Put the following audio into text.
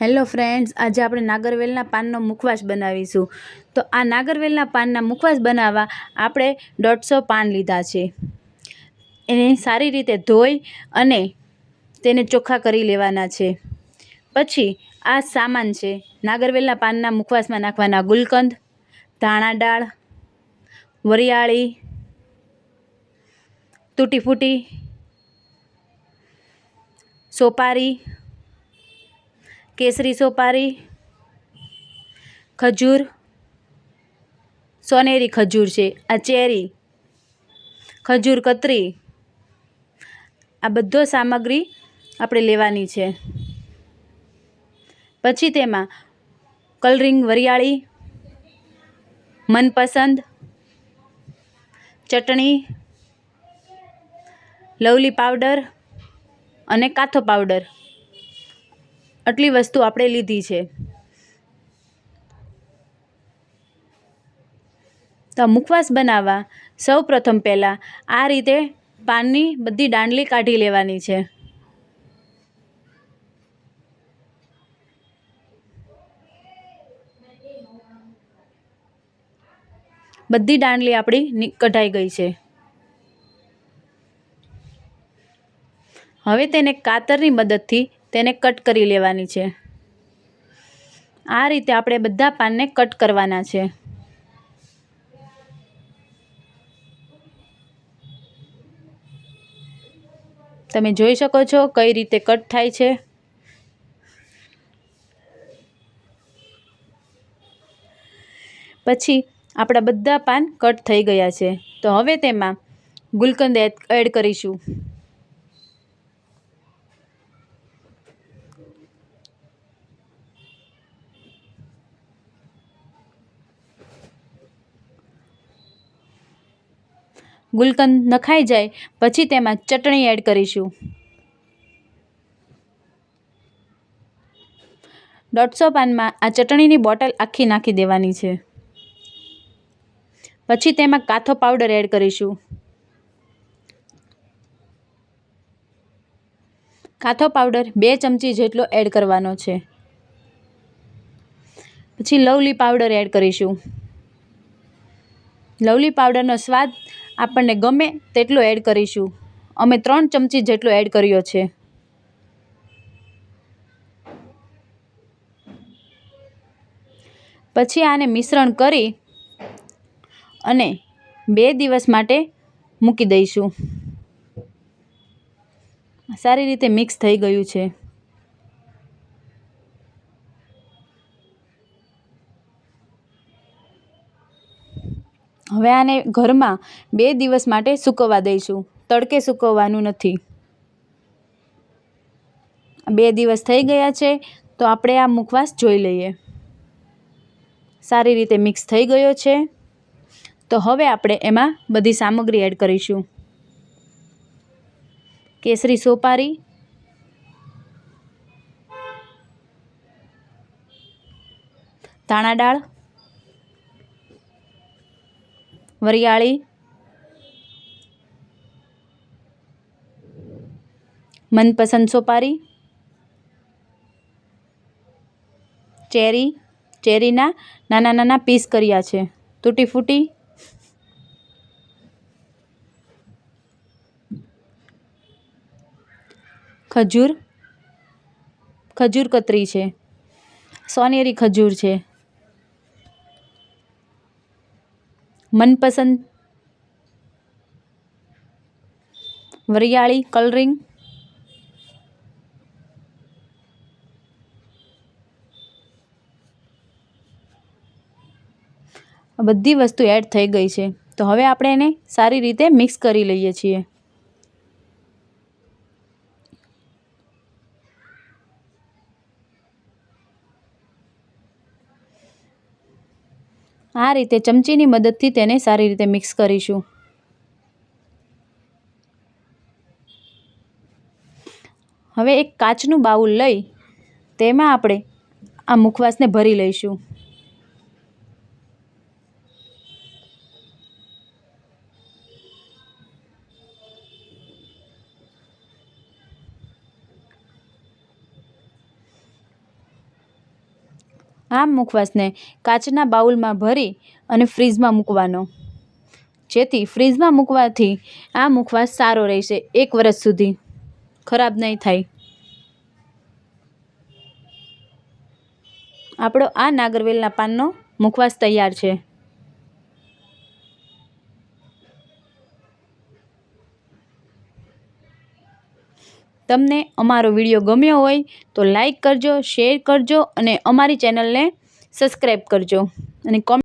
Hello friends, આજે આપણે નાગરવેલના પાનનો મુખવાસ બનાવીશું. તો આ નાગરવેલના પાનના મુખવાસ બનાવવા આપણે દોઢસો પાન લીધા છે. એને સારી રીતે ધોઈ અને તેને ચોખ્ખા કરી લેવાના છે. પછી આ સામાન છે, નાગરવેલના પાનના મુખવાસમાં નાખવાના ગુલકંદ, ધાણા દાળ, વરિયાળી, તૂટી ફૂટી, સોપારી કેસરી સોપારી, ખજૂર, સોનેરી ખજૂર છે. આ ચેરી, ખજૂર કતરી, આ બધો સામગ્રી આપણે લેવાની છે. પછી તેમાં કલરિંગ વરિયાળી, મનપસંદ, ચટણી, લવલી પાવડર અને કાથો પાવડર. આટલી વસ્તુ આપણે લીધી છે. તો મુખવાસ બનાવવા સૌ પ્રથમ પહેલાં આ રીતે પાનની બધી દાંડલી કાઢી લેવાની છે. બધી દાંડલી આપણી કઢાઈ ગઈ છે. હવે તેને કાતરની મદદથી તેને કટ કરી લેવાની છે. આ રીતે આપણે બધા પાનને કટ કરવાના છે. તમે જોઈ શકો છો કઈ રીતે કટ થાય છે. પછી આપણા બધા પાન કટ થઈ ગયા છે. તો હવે તેમાં ગુલકંદ એડ કરીશું. ગુલકંદ નખાઈ જાય, પછી તેમાં ચટણી એડ કરીશું. દોઢસો પાનમાં આ ચટણીની બોટલ આખી નાખી દેવાની છે. પછી તેમાં કાથો પાવડર એડ કરીશું. કાથો પાવડર બે ચમચી જેટલો એડ કરવાનો છે. પછી લવલી પાવડર એડ કરીશું. લવલી પાવડરનો સ્વાદ આપણને ગમે તેટલો એડ કરીશું. અમે ત્રણ ચમચી જેટલો એડ કર્યો છે. પછી આને મિશ્રણ કરી અને બે દિવસ માટે મૂકી દઈશું. સારી રીતે મિક્સ થઈ ગયું છે. હવે આને ઘરમાં બે દિવસ માટે સૂકવવા દઈશું. તડકે સૂકવવાનું નથી. બે દિવસ થઈ ગયા છે, તો આપણે આ મુખવાસ જોઈ લઈએ. સારી રીતે મિક્સ થઈ ગયો છે. તો હવે આપણે એમાં બધી સામગ્રી એડ કરીશું. કેસરી સોપારી. ધાણા દાળ. વરિયાળી. મનપસંદ સોપારી. ચેરી, ચેરીના નાના નાના પીસ કર્યા છે. તૂટી ફૂટી. ખજૂર ખજૂર કતરી છે. સોનેરી ખજૂર છે. મનપસંદ. વરિયાળી, કલરિંગ. બધી વસ્તુ એડ થઈ ગઈ છે. તો હવે આપણે એને સારી રીતે મિક્સ કરી લઈએ છીએ. આ રીતે ચમચીની મદદથી તેને સારી રીતે મિક્સ કરીશું. હવે એક કાચનું બાઉલ લઈ તેમાં આપણે આ મુખવાસને ભરી લઈશું. આ મુખવાસને કાચના બાઉલમાં ભરી અને ફ્રીઝમાં મૂકવાનો. જેથી ફ્રીઝમાં મૂકવાથી આ મુખવાસ સારો રહેશે એક વર્ષ સુધી. ખરાબ નહીં થાય. આપણો આ નાગરવેલના પાનનો મુખવાસ તૈયાર છે. તમને અમારો વીડિયો ગમ્યો હોય તો લાઈક કરજો, શેર કરજો અને અમારી ચેનલને સબસ્ક્રાઈબ કરજો. અને કોમેન્ટ